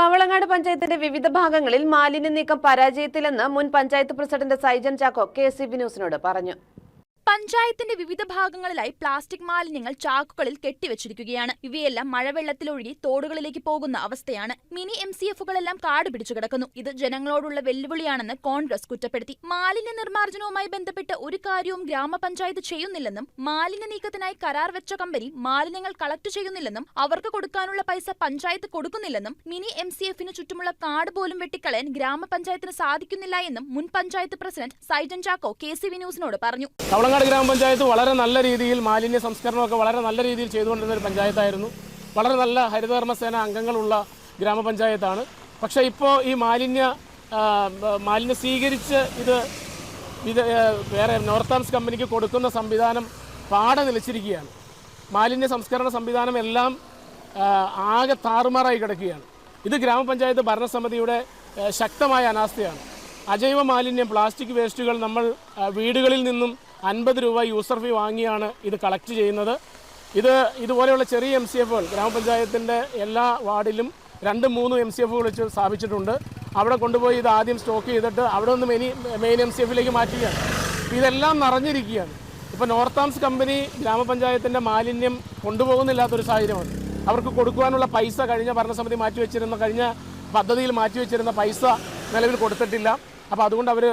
കവളങ്ങാട് പഞ്ചായത്തിന്റെ വിവിധ ഭാഗങ്ങളിൽ മാലിന്യ നീക്കം പരാജയത്തിലെന്ന് മുൻ പഞ്ചായത്ത് പ്രസിഡന്റ് സൈജൻ ചാക്കോ കെ ന്യൂസിനോട് പറഞ്ഞു. പഞ്ചായത്തിന്റെ വിവിധ ഭാഗങ്ങളിലായി പ്ലാസ്റ്റിക് മാലിന്യങ്ങൾ ചാക്കുകളിൽ കെട്ടിവെച്ചിരിക്കുകയാണ്. ഇവയെല്ലാം മഴവെള്ളത്തിലൊഴുകി തോടുകളിലേക്ക് പോകുന്ന അവസ്ഥയാണ്. മിനി എം സി എഫുകളെല്ലാം കാട് പിടിച്ചു കിടക്കുന്നു. ഇത് ജനങ്ങളോടുള്ള വെല്ലുവിളിയാണെന്ന് കോൺഗ്രസ് കുറ്റപ്പെടുത്തി. മാലിന്യ നിർമ്മാർജനവുമായി ബന്ധപ്പെട്ട് ഒരു കാര്യവും ഗ്രാമപഞ്ചായത്ത് ചെയ്യുന്നില്ലെന്നും മാലിന്യ നീക്കത്തിനായി കരാർ വെച്ച കമ്പനി മാലിന്യങ്ങൾ കളക്ട് ചെയ്യുന്നില്ലെന്നും അവർക്ക് കൊടുക്കാനുള്ള പൈസ പഞ്ചായത്ത് കൊടുക്കുന്നില്ലെന്നും മിനി എം സി എഫിന് ചുറ്റുമുള്ള കാട് പോലും വെട്ടിക്കളയാൻ ഗ്രാമപഞ്ചായത്തിന് സാധിക്കുന്നില്ല എന്നും മുൻ panchayat president Saijan Chacko K C V ന്യൂസിനോട് പറഞ്ഞു. ഗ്രാമപഞ്ചായത്ത് വളരെ നല്ല രീതിയിൽ മാലിന്യ സംസ്കരണമൊക്കെ വളരെ നല്ല രീതിയിൽ ചെയ്തുകൊണ്ടിരുന്ന ഒരു പഞ്ചായത്തായിരുന്നു. വളരെ നല്ല ഹരിതകർമ്മസേന അംഗങ്ങളുള്ള ഗ്രാമപഞ്ചായത്താണ്. പക്ഷേ ഇപ്പോൾ ഈ മാലിന്യ മാലിന്യം സ്വീകരിച്ച് ഇത് ഇത് വേറെ നോർത്താംസ് കമ്പനിക്ക് കൊടുക്കുന്ന സംവിധാനം പാടെ നിലച്ചിരിക്കുകയാണ്. മാലിന്യ സംസ്കരണ സംവിധാനം എല്ലാം ആകെ താറുമാറായി കിടക്കുകയാണ്. ഇത് ഗ്രാമപഞ്ചായത്ത് ഭരണസമിതിയുടെ ശക്തമായ അനാസ്ഥയാണ്. അജൈവ മാലിന്യം പ്ലാസ്റ്റിക് വേസ്റ്റുകൾ നമ്മൾ വീടുകളിൽ നിന്നും അൻപത് രൂപ യൂസർ ഫീ വാങ്ങിയാണ് ഇത് കളക്ട് ചെയ്യുന്നത്. ഇത് ഇതുപോലെയുള്ള ചെറിയ എം സി എഫുകൾ ഗ്രാമപഞ്ചായത്തിന്റെ എല്ലാ വാർഡിലും രണ്ട് മൂന്ന് എം സി എഫുകൾ വെച്ച് സ്ഥാപിച്ചിട്ടുണ്ട്. അവിടെ കൊണ്ടുപോയി ഇത് ആദ്യം സ്റ്റോക്ക് ചെയ്തിട്ട് അവിടെ നിന്ന് മെയിൻ മെയിൻ എം സി എഫിലേക്ക് മാറ്റുകയാണ്. ഇതെല്ലാം നിറഞ്ഞിരിക്കുകയാണ്. ഇപ്പോൾ നോർത്താംസ് കമ്പനി ഗ്രാമപഞ്ചായത്തിന്റെ മാലിന്യം കൊണ്ടുപോകുന്നില്ലാത്തൊരു സാഹചര്യമാണ്. അവർക്ക് കൊടുക്കുവാനുള്ള പൈസ കഴിഞ്ഞ ഭരണസമിതി മാറ്റിവെച്ചിരുന്ന കഴിഞ്ഞ പദ്ധതിയിൽ മാറ്റിവെച്ചിരുന്ന പൈസ നിലവിൽ കൊടുത്തിട്ടില്ല. അപ്പോൾ അതുകൊണ്ട് അവർ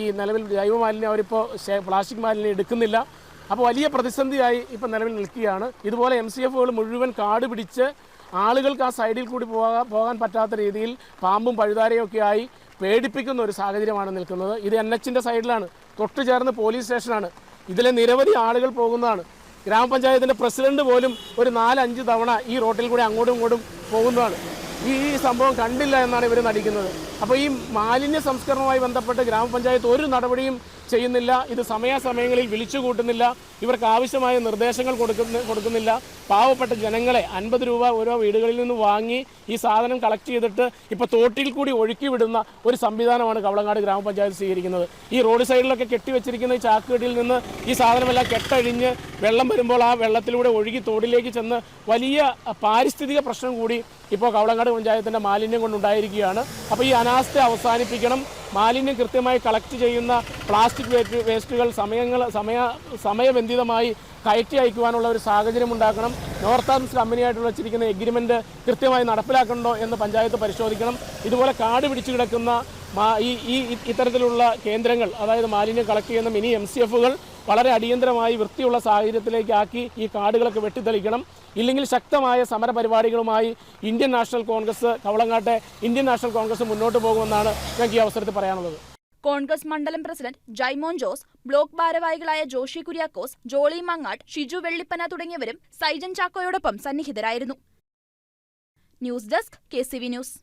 ഈ നിലവിൽ ജൈവ മാലിന്യം അവരിപ്പോൾ പ്ലാസ്റ്റിക് മാലിന്യം എടുക്കുന്നില്ല. അപ്പോൾ വലിയ പ്രതിസന്ധിയായി ഇപ്പോൾ നിലവിൽ നിൽക്കുകയാണ്. ഇതുപോലെ എം സി എഫുകൾ മുഴുവൻ കാട് പിടിച്ച് ആളുകൾക്ക് ആ സൈഡിൽ കൂടി പോകാൻ പോകാൻ പറ്റാത്ത രീതിയിൽ പാമ്പും പഴുതാരയും ഒക്കെ ആയി പേടിപ്പിക്കുന്ന ഒരു സാഹചര്യമാണ് നിൽക്കുന്നത്. ഇത് എൻ എച്ചിന്റെ സൈഡിലാണ്. തൊട്ടു ചേർന്ന് പോലീസ് സ്റ്റേഷനാണ്. ഇതിലെ നിരവധി ആളുകൾ പോകുന്നതാണ്. ഗ്രാമപഞ്ചായത്തിന്റെ പ്രസിഡന്റ് പോലും ഒരു നാലഞ്ച് തവണ ഈ റോട്ടിൽ കൂടി അങ്ങോട്ടും ഇങ്ങോട്ടും പോകുന്നതാണ്. ഈ സംഭവം കണ്ടില്ല എന്നാണ് ഇവർ നടിക്കുന്നത്. അപ്പോൾ ഈ മാലിന്യ സംസ്കരണവുമായി ബന്ധപ്പെട്ട് ഗ്രാമപഞ്ചായത്ത് ഒരു നടപടിയും ചെയ്യുന്നില്ല. ഇത് സമയാസമയങ്ങളിൽ വിളിച്ചു കൂട്ടുന്നില്ല. ഇവർക്ക് ആവശ്യമായ നിർദ്ദേശങ്ങൾ കൊടുക്കുന്ന കൊടുക്കുന്നില്ല. പാവപ്പെട്ട ജനങ്ങളെ അൻപത് രൂപ ഓരോ വീടുകളിൽ നിന്ന് വാങ്ങി ഈ സാധനം കളക്ട് ചെയ്തിട്ട് ഇപ്പോൾ തോട്ടിൽ കൂടി ഒഴുക്കി വിടുന്ന ഒരു സംവിധാനമാണ് കവളങ്ങാട് ഗ്രാമപഞ്ചായത്ത് സ്വീകരിക്കുന്നത്. ഈ റോഡ് സൈഡിലൊക്കെ കെട്ടിവെച്ചിരിക്കുന്ന ഈ ചാക്കുകെട്ടിൽ നിന്ന് ഈ സാധനമെല്ലാം കെട്ടഴിഞ്ഞ് വെള്ളം വരുമ്പോൾ ആ വെള്ളത്തിലൂടെ ഒഴുകി തോടിലേക്ക് ചെന്ന് വലിയ പാരിസ്ഥിതിക പ്രശ്നം കൂടി ഇപ്പോൾ കവളങ്ങാട് പഞ്ചായത്തിന്റെ മാലിന്യം കൊണ്ടുണ്ടായിരിക്കുകയാണ്. അപ്പോൾ ഈ അനാസ്ഥ അവസാനിപ്പിക്കണം. മാലിന്യം കൃത്യമായി കളക്ട് ചെയ്യുന്ന പ്ലാസ്റ്റിക് വേസ്റ്റ് വേസ്റ്റുകൾ സമയങ്ങൾ സമയ സമയബന്ധിതമായി കയറ്റി അയക്കുവാനുള്ള ഒരു സാഹചര്യം ഉണ്ടാക്കണം. നോർത്ത് ആംസ് കമ്പനിയായിട്ടുള്ള വെച്ചിരിക്കുന്ന എഗ്രിമെന്റ് കൃത്യമായി നടപ്പിലാക്കണ്ടോ എന്ന് പഞ്ചായത്ത് പരിശോധിക്കണം. ഇതുപോലെ കാട് പിടിച്ചു കിടക്കുന്ന ഈ ഈ ഇത്തരത്തിലുള്ള കേന്ദ്രങ്ങൾ അതായത് മാലിന്യം കളക്ട് ചെയ്യുന്ന മിനി എം സി എഫുകൾ വളരെ അടിയന്തരമായി വൃത്തിയുള്ള സാഹചര്യത്തിലേക്കാക്കി ഈ കാടുകളൊക്കെ വെട്ടിത്തെളിക്കണം. ഇല്ലെങ്കിൽ ശക്തമായ സമര പരിപാടികളുമായി ഇന്ത്യൻ നാഷണൽ കോൺഗ്രസ് കവളങ്ങാട്ടെ ഇന്ത്യൻ നാഷണൽ കോൺഗ്രസ് മുന്നോട്ട് പോകുമെന്നാണ് ഞങ്ങൾക്ക് ഈ അവസരത്തിൽ പറയാനുള്ളത്. കോൺഗ്രസ് മണ്ഡലം പ്രസിഡന്റ് ജൈമോൻ ജോസ് ബ്ലോക്ക് ഭാരവാഹികളായ ജോഷി കുര്യാക്കോസ് ജോളി മങ്ങാട്ട് ഷിജു വെള്ളിപ്പന തുടങ്ങിയവരും സൈജൻ ചാക്കോയോടൊപ്പം സന്നിഹിതരായിരുന്നു. News desk K news.